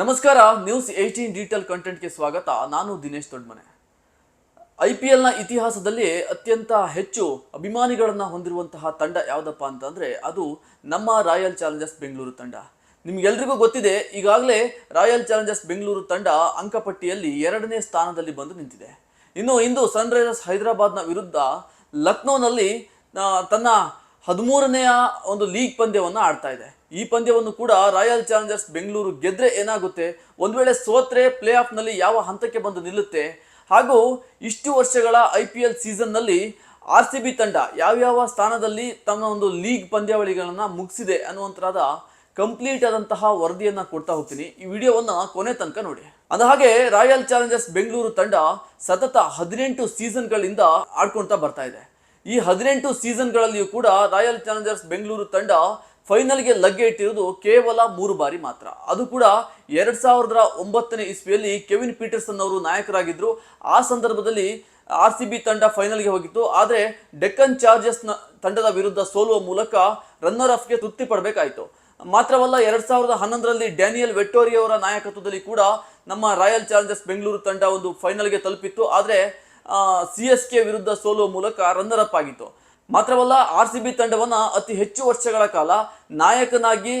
ನಮಸ್ಕಾರ news eighteen detail ಕಂಟೆಂಟ್ಗೆ ಸ್ವಾಗತ. ನಾನು ದಿನೇಶ್ ದೊಡ್ಮನೆ ಐ ಪಿ ಎಲ್ನ ಇತಿಹಾಸದಲ್ಲಿ ಅತ್ಯಂತ ಹೆಚ್ಚು ಅಭಿಮಾನಿಗಳನ್ನು ಹೊಂದಿರುವಂತಹ ತಂಡ ಯಾವುದಪ್ಪ ಅಂತಂದರೆ, ಅದು ನಮ್ಮ ರಾಯಲ್ ಚಾಲೆಂಜರ್ಸ್ ಬೆಂಗಳೂರು ತಂಡ. ನಿಮಗೆಲ್ರಿಗೂ ಗೊತ್ತಿದೆ, ಈಗಾಗಲೇ ರಾಯಲ್ ಚಾಲೆಂಜರ್ಸ್ ಬೆಂಗಳೂರು ತಂಡ ಅಂಕಪಟ್ಟಿಯಲ್ಲಿ ಎರಡನೇ ಸ್ಥಾನದಲ್ಲಿ ಬಂದು ನಿಂತಿದೆ. ಇನ್ನು ಇಂದು ಸನ್ರೈಸರ್ಸ್ ಹೈದರಾಬಾದ್ನ ವಿರುದ್ಧ ಲಕ್ನೋನಲ್ಲಿ ತನ್ನ ಹದಿಮೂರನೆಯ ಒಂದು ಲೀಗ್ ಪಂದ್ಯವನ್ನು ಆಡ್ತಾ ಇದೆ. ಈ ಪಂದ್ಯವನ್ನು ಕೂಡ ರಾಯಲ್ ಚಾಲೆಂಜರ್ಸ್ ಬೆಂಗಳೂರು ಗೆದ್ರೆ ಏನಾಗುತ್ತೆ? ಒಂದು ವೇಳೆ ಸೋತ್ರೆ ಪ್ಲೇ ಆಫ್ನಲ್ಲಿ ಯಾವ ಹಂತಕ್ಕೆ ಬಂದು ನಿಲ್ಲುತ್ತೆ? ಹಾಗೂ ಇಷ್ಟು ವರ್ಷಗಳ ಐ ಪಿ ಎಲ್ ಸೀಸನ್ನಲ್ಲಿ ಆರ್ ಸಿ ಬಿ ತಂಡ ಯಾವ್ಯಾವ ಸ್ಥಾನದಲ್ಲಿ ತನ್ನ ಒಂದು ಲೀಗ್ ಪಂದ್ಯಾವಳಿಗಳನ್ನು ಮುಗಿಸಿದೆ ಅನ್ನುವಂತರಾದ ಕಂಪ್ಲೀಟ್ ಆದಂತಹ ವರದಿಯನ್ನ ಕೊಡ್ತಾ ಹೋಗ್ತೀನಿ. ಈ ವಿಡಿಯೋವನ್ನ ಕೊನೆ ತನಕ ನೋಡಿ. ಅದ ಹಾಗೆ ರಾಯಲ್ ಚಾಲೆಂಜರ್ಸ್ ಬೆಂಗಳೂರು ತಂಡ ಸತತ ಹದಿನೆಂಟು ಸೀಸನ್ಗಳಿಂದ ಆಡ್ಕೊಳ್ತಾ ಬರ್ತಾ ಇದೆ. ಈ ಹದಿನೆಂಟು ಸೀಸನ್ಗಳಲ್ಲಿಯೂ ಕೂಡ ರಾಯಲ್ ಚಾಲೆಂಜರ್ಸ್ ಬೆಂಗಳೂರು ತಂಡ ಫೈನಲ್ಗೆ ಲಗ್ಗೆ ಇಟ್ಟಿರೋದು ಕೇವಲ ಮೂರು ಬಾರಿ ಮಾತ್ರ. ಅದು ಕೂಡ ಎರಡ್ ಸಾವಿರದ ಒಂಬತ್ತನೇ ಇಸ್ವಿಯಲ್ಲಿ ಕೆವಿನ್ ಪೀಟರ್ಸನ್ ಅವರು ನಾಯಕರಾಗಿದ್ರು. ಆ ಸಂದರ್ಭದಲ್ಲಿ ಆರ್ ಸಿ ಬಿ ತಂಡ ಫೈನಲ್ಗೆ ಹೋಗಿತ್ತು. ಆದರೆ ಡೆಕ್ಕನ್ ಚಾರ್ಜರ್ಸ್ನ ತಂಡದ ವಿರುದ್ಧ ಸೋಲುವ ಮೂಲಕ ರನ್ನರ್ ಅಫ್ಗೆ ತೃಪ್ತಿ ಪಡಬೇಕಾಯಿತು. ಮಾತ್ರವಲ್ಲ ಎರಡ್ ಸಾವಿರದ ಹನ್ನೊಂದರಲ್ಲಿ ಡ್ಯಾನಿಯಲ್ ವೆಟ್ಟೋರಿ ಅವರ ನಾಯಕತ್ವದಲ್ಲಿ ಕೂಡ ನಮ್ಮ ರಾಯಲ್ ಚಾಲೆಂಜರ್ಸ್ ಬೆಂಗಳೂರು ತಂಡ ಒಂದು ಫೈನಲ್ಗೆ ತಲುಪಿತ್ತು. ಆದರೆ ಸಿ ಎಸ್ ಕೆ ವಿರುದ್ಧ ಸೋಲುವ ಮೂಲಕ ರನ್ನರ್ ಅಪ್ ಆಗಿತ್ತು. ಮಾತ್ರವಲ್ಲ ಆರ್ ಸಿ ಬಿ ತಂಡವನ್ನು ಅತಿ ಹೆಚ್ಚು ವರ್ಷಗಳ ಕಾಲ ನಾಯಕನಾಗಿ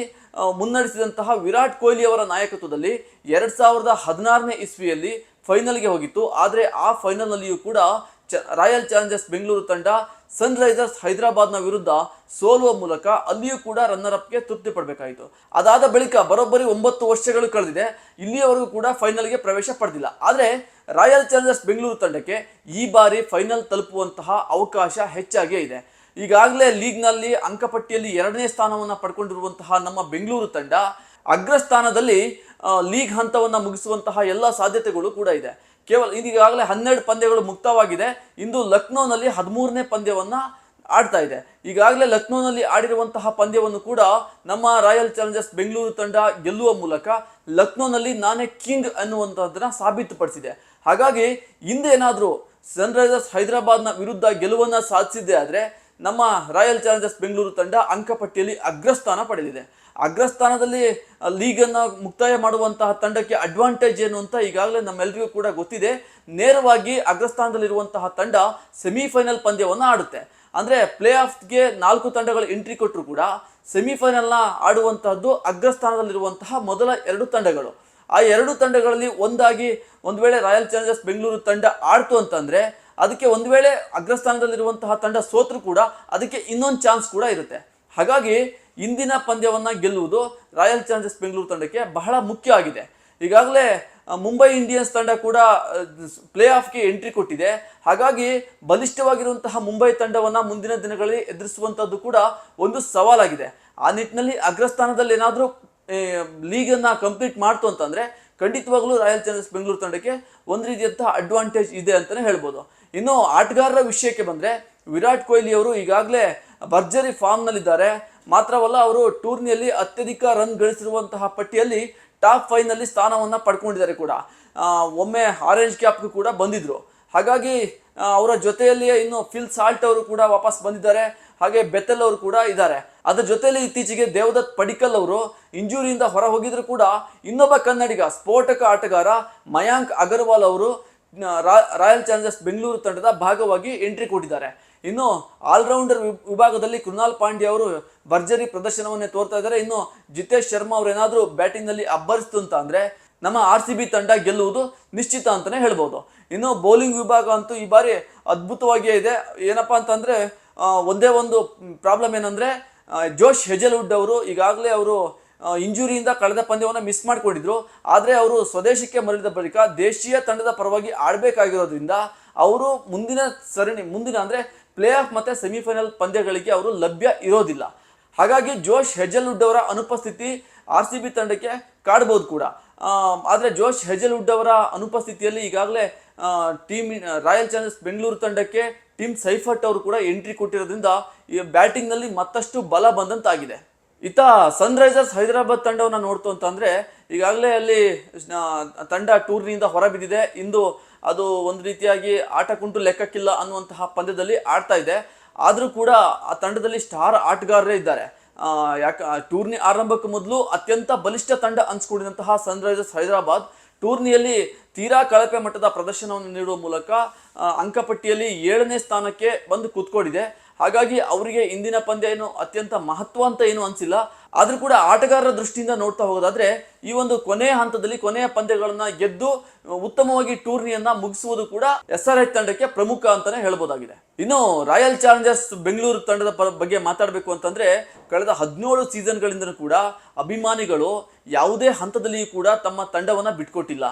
ಮುನ್ನಡೆಸಿದಂತಹ ವಿರಾಟ್ ಕೊಹ್ಲಿ ಅವರ ನಾಯಕತ್ವದಲ್ಲಿ ಎರಡು ಸಾವಿರದ ಹದಿನಾರನೇ ಇಸ್ವಿಯಲ್ಲಿ ಫೈನಲ್ಗೆ ಹೋಗಿತ್ತು. ಆದರೆ ಆ ಫೈನಲ್ನಲ್ಲಿಯೂ ಕೂಡ ಚ, ರಾಯಲ್ ಚಾಲೆಂಜರ್ಸ್ ಬೆಂಗಳೂರು ತಂಡ ಸನ್ರೈಸರ್ಸ್ ಹೈದರಾಬಾದ್ನ ವಿರುದ್ಧ ಸೋಲುವ ಮೂಲಕ ಅಲ್ಲಿಯೂ ಕೂಡ ರನ್ನರ್ ಅಪ್ಗೆ ತೃಪ್ತಿ ಪಡಬೇಕಾಯಿತು. ಅದಾದ ಬಳಿಕ ಬರೋಬ್ಬರಿ ಒಂಬತ್ತು ವರ್ಷಗಳು ಕಳೆದಿದೆ. ಇಲ್ಲಿಯವರೆಗೂ ಕೂಡ ಫೈನಲ್ಗೆ ಪ್ರವೇಶ ಪಡೆದಿಲ್ಲ. ಆದರೆ ರಾಯಲ್ ಚಾಲೆಂಜರ್ಸ್ ಬೆಂಗಳೂರು ತಂಡಕ್ಕೆ ಈ ಬಾರಿ ಫೈನಲ್ ತಲುಪುವಂತಹ ಅವಕಾಶ ಹೆಚ್ಚಾಗೇ ಇದೆ. ಈಗಾಗಲೇ ಲೀಗ್ನಲ್ಲಿ ಅಂಕಪಟ್ಟಿಯಲ್ಲಿ ಎರಡನೇ ಸ್ಥಾನವನ್ನು ಪಡ್ಕೊಂಡಿರುವಂತಹ ನಮ್ಮ ಬೆಂಗಳೂರು ತಂಡ ಅಗ್ರಸ್ಥಾನದಲ್ಲಿ ಲೀಗ್ ಹಂತವನ್ನು ಮುಗಿಸುವಂತಹ ಎಲ್ಲ ಸಾಧ್ಯತೆಗಳು ಕೂಡ ಇದೆ. ಕೇವಲ ಈಗಾಗಲೇ ಹನ್ನೆರಡು ಪಂದ್ಯಗಳು ಮುಕ್ತವಾಗಿದೆ. ಇಂದು ಲಕ್ನೋನಲ್ಲಿ ಹದಿಮೂರನೇ ಪಂದ್ಯವನ್ನ ಆಡ್ತಾ ಇದೆ. ಈಗಾಗಲೇ ಲಕ್ನೋನಲ್ಲಿ ಆಡಿರುವಂತಹ ಪಂದ್ಯವನ್ನು ಕೂಡ ನಮ್ಮ ರಾಯಲ್ ಚಾಲೆಂಜರ್ಸ್ ಬೆಂಗಳೂರು ತಂಡ ಗೆಲ್ಲುವ ಮೂಲಕ ಲಕ್ನೋನಲ್ಲಿ ನಾನೇ ಕಿಂಗ್ ಅನ್ನುವಂಥದ್ದನ್ನ ಸಾಬೀತುಪಡಿಸಿದೆ. ಹಾಗಾಗಿ ಹಿಂದೇನಾದರೂ ಸನ್ರೈಸರ್ಸ್ ಹೈದರಾಬಾದ್ನ ವಿರುದ್ಧ ಗೆಲುವನ್ನು ಸಾಧಿಸಿದ್ದೆ ಆದರೆ ನಮ್ಮ ರಾಯಲ್ ಚಾಲೆಂಜರ್ಸ್ ಬೆಂಗಳೂರು ತಂಡ ಅಂಕಪಟ್ಟಿಯಲ್ಲಿ ಅಗ್ರಸ್ಥಾನ ಪಡೆದಿದೆ. ಅಗ್ರಸ್ಥಾನದಲ್ಲಿ ಲೀಗನ್ನು ಮುಕ್ತಾಯ ಮಾಡುವಂತಹ ತಂಡಕ್ಕೆ ಅಡ್ವಾಂಟೇಜ್ ಏನು ಅಂತ ಈಗಾಗಲೇ ನಮ್ಮೆಲ್ಲರಿಗೂ ಕೂಡ ಗೊತ್ತಿದೆ. ನೇರವಾಗಿ ಅಗ್ರಸ್ಥಾನದಲ್ಲಿರುವಂತಹ ತಂಡ ಸೆಮಿಫೈನಲ್ ಪಂದ್ಯವನ್ನು ಆಡುತ್ತೆ. ಅಂದರೆ ಪ್ಲೇ ಆಫ್ಗೆ ನಾಲ್ಕು ತಂಡಗಳು ಎಂಟ್ರಿ ಕೊಟ್ಟರು ಕೂಡ ಸೆಮಿಫೈನಲ್ನ ಆಡುವಂತಹದ್ದು ಅಗ್ರಸ್ಥಾನದಲ್ಲಿರುವಂತಹ ಮೊದಲ ಎರಡು ತಂಡಗಳು. ಆ ಎರಡು ತಂಡಗಳಲ್ಲಿ ಒಂದಾಗಿ ಒಂದು ವೇಳೆ ರಾಯಲ್ ಚಾಲೆಂಜರ್ಸ್ ಬೆಂಗಳೂರು ತಂಡ ಆಡ್ತು ಅಂತಂದರೆ ಅದಕ್ಕೆ ಒಂದು ವೇಳೆ ಅಗ್ರಸ್ಥಾನದಲ್ಲಿರುವಂತಹ ತಂಡ ಸೋತ್ರು ಕೂಡ ಅದಕ್ಕೆ ಇನ್ನೊಂದು ಚಾನ್ಸ್ ಕೂಡ ಇರುತ್ತೆ. ಹಾಗಾಗಿ ಇಂದಿನ ಪಂದ್ಯವನ್ನು ಗೆಲ್ಲುವುದು ರಾಯಲ್ ಚಾಲೆಂಜರ್ಸ್ ಬೆಂಗಳೂರು ತಂಡಕ್ಕೆ ಬಹಳ ಮುಖ್ಯ ಆಗಿದೆ. ಈಗಾಗಲೇ ಮುಂಬೈ ಇಂಡಿಯನ್ಸ್ ತಂಡ ಕೂಡ ಪ್ಲೇ ಆಫ್ಗೆ ಎಂಟ್ರಿ ಕೊಟ್ಟಿದೆ. ಹಾಗಾಗಿ ಬಲಿಷ್ಠವಾಗಿರುವಂತಹ ಮುಂಬೈ ತಂಡವನ್ನು ಮುಂದಿನ ದಿನಗಳಲ್ಲಿ ಎದುರಿಸುವಂಥದ್ದು ಕೂಡ ಒಂದು ಸವಾಲಾಗಿದೆ. ಆ ನಿಟ್ಟಿನಲ್ಲಿ ಅಗ್ರಸ್ಥಾನದಲ್ಲಿ ಏನಾದರೂ ಲೀಗನ್ನ ಕಂಪ್ಲೀಟ್ ಮಾಡ್ತು ಅಂತಂದರೆ ಖಂಡಿತವಾಗ್ಲೂ ರಾಯಲ್ ಚಾಲೆಂಜರ್ಸ್ ಬೆಂಗಳೂರು ತಂಡಕ್ಕೆ ಒಂದು ರೀತಿಯಂತಹ ಅಡ್ವಾಂಟೇಜ್ ಇದೆ ಅಂತಲೇ ಹೇಳ್ಬೋದು. ಇನ್ನು ಆಟಗಾರರ ವಿಷಯಕ್ಕೆ ಬಂದರೆ ವಿರಾಟ್ ಕೊಹ್ಲಿ ಅವರು ಈಗಾಗಲೇ ಭರ್ಜರಿ ಫಾರ್ಮ್ನಲ್ಲಿದ್ದಾರೆ. ಮಾತ್ರವಲ್ಲ ಅವರು ಟೂರ್ನಿಯಲ್ಲಿ ಅತ್ಯಧಿಕ ರನ್ ಗಳಿಸಿರುವಂತಹ ಪಟ್ಟಿಯಲ್ಲಿ ಟಾಪ್ ಫೈವ್ನಲ್ಲಿ ಸ್ಥಾನವನ್ನು ಪಡ್ಕೊಂಡಿದ್ದಾರೆ ಕೂಡ. ಒಮ್ಮೆ ಆರೆಂಜ್ ಕ್ಯಾಪ್ಗೂ ಕೂಡ ಬಂದಿದ್ದರು ಹಾಗಾಗಿ ಅವರ ಜೊತೆಯಲ್ಲಿಯೇ ಇನ್ನು ಫಿಲ್ ಸಾಲ್ಟ್ ಅವರು ಕೂಡ ವಾಪಸ್ ಬಂದಿದ್ದಾರೆ. ಹಾಗೆ ಬೆತ್ತಲ್ ಅವರು ಕೂಡ ಇದ್ದಾರೆ. ಅದರ ಜೊತೆಯಲ್ಲಿ ಇತ್ತೀಚೆಗೆ ದೇವದತ್ ಪಡಿಕಲ್ ಅವರು ಇಂಜುರಿಯಿಂದ ಹೊರ ಹೋಗಿದ್ರು ಕೂಡ ಇನ್ನೊಬ್ಬ ಕನ್ನಡಿಗ, ಸ್ಫೋಟಕ ಆಟಗಾರ ಮಯಾಂಕ್ ಅಗರ್ವಾಲ್ ಅವರು ರಾಯಲ್ ಚಾಲೆಂಜರ್ಸ್ ಬೆಂಗಳೂರು ತಂಡದ ಭಾಗವಾಗಿ ಎಂಟ್ರಿ ಕೊಟ್ಟಿದ್ದಾರೆ. ಇನ್ನು ಆಲ್ರೌಂಡರ್ ವಿಭಾಗದಲ್ಲಿ ಕೃಣಾಲ್ ಪಾಂಡ್ಯ ಅವರು ಭರ್ಜರಿ ಪ್ರದರ್ಶನವನ್ನೇ ತೋರ್ತಾ ಇದ್ದಾರೆ. ಇನ್ನು ಜಿತೇಶ್ ಶರ್ಮಾ ಅವರು ಏನಾದರೂ ಬ್ಯಾಟಿಂಗ್ನಲ್ಲಿ ಅಬ್ಬರಿಸ್ತು ಅಂತ ಅಂದರೆ ನಮ್ಮ ಆರ್ ಸಿ ಬಿ ತಂಡ ಗೆಲ್ಲುವುದು ನಿಶ್ಚಿತ ಅಂತಲೇ ಹೇಳ್ಬೋದು. ಇನ್ನು ಬೌಲಿಂಗ್ ವಿಭಾಗ ಅಂತೂ ಈ ಬಾರಿ ಅದ್ಭುತವಾಗಿಯೇ ಇದೆ. ಏನಪ್ಪಾ ಅಂತಂದ್ರೆ ಒಂದೇ ಒಂದು ಪ್ರಾಬ್ಲಮ್ ಏನಂದ್ರೆ ಜೋಶ್ ಹೆಜಲ್ವುಡ್ ಅವರು ಈಗಾಗಲೇ ಅವರು ಇಂಜುರಿಯಿಂದ ಕಳೆದ ಪಂದ್ಯವನ್ನು ಮಿಸ್ ಮಾಡಿಕೊಂಡಿದ್ರು. ಆದರೆ ಅವರು ಸ್ವದೇಶಕ್ಕೆ ಮರಳಿದ ಬಳಿಕ ದೇಶೀಯ ತಂಡದ ಪರವಾಗಿ ಆಡಬೇಕಾಗಿರೋದ್ರಿಂದ ಅವರು ಮುಂದಿನ ಸರಣಿ, ಮುಂದಿನ ಅಂದರೆ ಪ್ಲೇ ಆಫ್ ಮತ್ತು ಸೆಮಿಫೈನಲ್ ಪಂದ್ಯಗಳಿಗೆ ಅವರು ಲಭ್ಯ ಇರೋದಿಲ್ಲ. ಹಾಗಾಗಿ ಜೋಶ್ ಹೆಜಲ್ವುಡ್ ಅವರ ಅನುಪಸ್ಥಿತಿ ಆರ್ ಸಿ ಬಿ ತಂಡಕ್ಕೆ ಕಾಡ್ಬೋದು ಕೂಡ. ಆದರೆ ಜೋಶ್ ಹೆಜಲ್ವುಡ್ ಅವರ ಅನುಪಸ್ಥಿತಿಯಲ್ಲಿ ಈಗಾಗಲೇ ಟೀಮ್ ರಾಯಲ್ ಚಾಲೆಂಜರ್ಸ್ ಬೆಂಗಳೂರು ತಂಡಕ್ಕೆ ಟೀಮ್ ಸೈಫಟ್ ಅವರು ಕೂಡ ಎಂಟ್ರಿ ಕೊಟ್ಟಿರೋದ್ರಿಂದ ಈ ಬ್ಯಾಟಿಂಗ್ನಲ್ಲಿ ಮತ್ತಷ್ಟು ಬಲ ಬಂದಂತಾಗಿದೆ. ಇತ್ತ ಸನ್ರೈಸರ್ಸ್ ಹೈದರಾಬಾದ್ ತಂಡವನ್ನು ನೋಡ್ತು ಅಂತಂದರೆ, ಈಗಾಗಲೇ ಅಲ್ಲಿ ತಂಡ ಟೂರ್ನಿಯಿಂದ ಹೊರಬಿದ್ದಿದೆ. ಇಂದು ಅದು ಒಂದು ರೀತಿಯಾಗಿ ಆಟ ಕುಂಟು ಲೆಕ್ಕಕ್ಕಿಲ್ಲ ಅನ್ನುವಂತಹ ಪಂದ್ಯದಲ್ಲಿ ಆಡ್ತಾ ಇದೆ. ಆದರೂ ಕೂಡ ಆ ತಂಡದಲ್ಲಿ ಸ್ಟಾರ್ ಆಟಗಾರರೇ ಇದ್ದಾರೆ. ಯಾಕ ಟೂರ್ನಿ ಆರಂಭಕ್ಕೂ ಮೊದಲು ಅತ್ಯಂತ ಬಲಿಷ್ಠ ತಂಡ ಅನ್ಸ್ಕೊಂಡಿದಂತಹ ಸನ್ರೈಸರ್ಸ್ ಹೈದರಾಬಾದ್. ಟೂರ್ನಿಯಲ್ಲಿ ತೀರಾ ಕಳಪೆ ಮಟ್ಟದ ಪ್ರದರ್ಶನವನ್ನು ನೀಡುವ ಮೂಲಕ ಅಂಕಪಟ್ಟಿಯಲ್ಲಿ ಏಳನೇ ಸ್ಥಾನಕ್ಕೆ ಬಂದು ಕೂತ್ಕೊಂಡಿದೆ. ಹಾಗಾಗಿ ಅವರಿಗೆ ಇಂದಿನ ಪಂದ್ಯ ಏನು ಅತ್ಯಂತ ಮಹತ್ವ ಅಂತ ಏನು ಅನ್ಸಿಲ್ಲ. ಆದ್ರೂ ಕೂಡ ಆಟಗಾರರ ದೃಷ್ಟಿಯಿಂದ ನೋಡ್ತಾ ಹೋಗೋದಾದ್ರೆ ಈ ಒಂದು ಕೊನೆಯ ಹಂತದಲ್ಲಿ ಕೊನೆಯ ಪಂದ್ಯಗಳನ್ನ ಗೆದ್ದು ಉತ್ತಮವಾಗಿ ಟೂರ್ನಿಯನ್ನ ಮುಗಿಸುವುದು ಕೂಡ ಎಸ್ ಆರ್ ಎಚ್ ತಂಡಕ್ಕೆ ಪ್ರಮುಖ ಅಂತಾನೆ ಹೇಳ್ಬೋದಾಗಿದೆ. ಇನ್ನು ರಾಯಲ್ ಚಾಲೆಂಜರ್ಸ್ ಬೆಂಗಳೂರು ತಂಡದ ಬಗ್ಗೆ ಮಾತಾಡಬೇಕು ಅಂತಂದ್ರೆ ಕಳೆದ ಹದಿನೇಳು ಸೀಸನ್ಗಳಿಂದಲೂ ಕೂಡ ಅಭಿಮಾನಿಗಳು ಯಾವುದೇ ಹಂತದಲ್ಲಿಯೂ ಕೂಡ ತಮ್ಮ ತಂಡವನ್ನು ಬಿಟ್ಕೊಟ್ಟಿಲ್ಲ.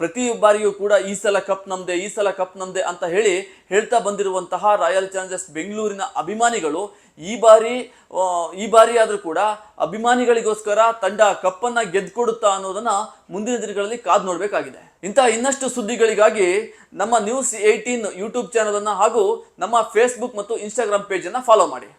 ಪ್ರತಿ ಬಾರಿಯೂ ಕೂಡ ಈ ಸಲ ಕಪ್ ನಮ್ದೆ, ಈ ಸಲ ಕಪ್ ನಮ್ದೆ ಅಂತ ಹೇಳಿ ಹೇಳ್ತಾ ಬಂದಿರುವಂತಹ ರಾಯಲ್ ಚಾಲೆಂಜರ್ಸ್ ಬೆಂಗಳೂರಿನ ಅಭಿಮಾನಿಗಳು ಈ ಬಾರಿ ಈ ಬಾರಿ ಆದರೂ ಕೂಡ ಅಭಿಮಾನಿಗಳಿಗೋಸ್ಕರ ತಂಡ ಕಪ್ಪನ್ನ ಗೆದ್ದುಕೊಡುತ್ತಾ ಅನ್ನೋದನ್ನ ಮುಂದಿನ ದಿನಗಳಲ್ಲಿ ಕಾದು ನೋಡಬೇಕಾಗಿದೆ. ಇಂತಹ ಇನ್ನಷ್ಟು ಸುದ್ದಿಗಳಿಗಾಗಿ ನಮ್ಮ ನ್ಯೂಸ್ ಏಯ್ಟೀನ್ ಯೂಟ್ಯೂಬ್ ಚಾನಲ್ ಅನ್ನ ಹಾಗೂ ನಮ್ಮ ಫೇಸ್ಬುಕ್ ಮತ್ತು ಇನ್ಸ್ಟಾಗ್ರಾಮ್ ಪೇಜ್ ಅನ್ನ ಫಾಲೋ ಮಾಡಿ.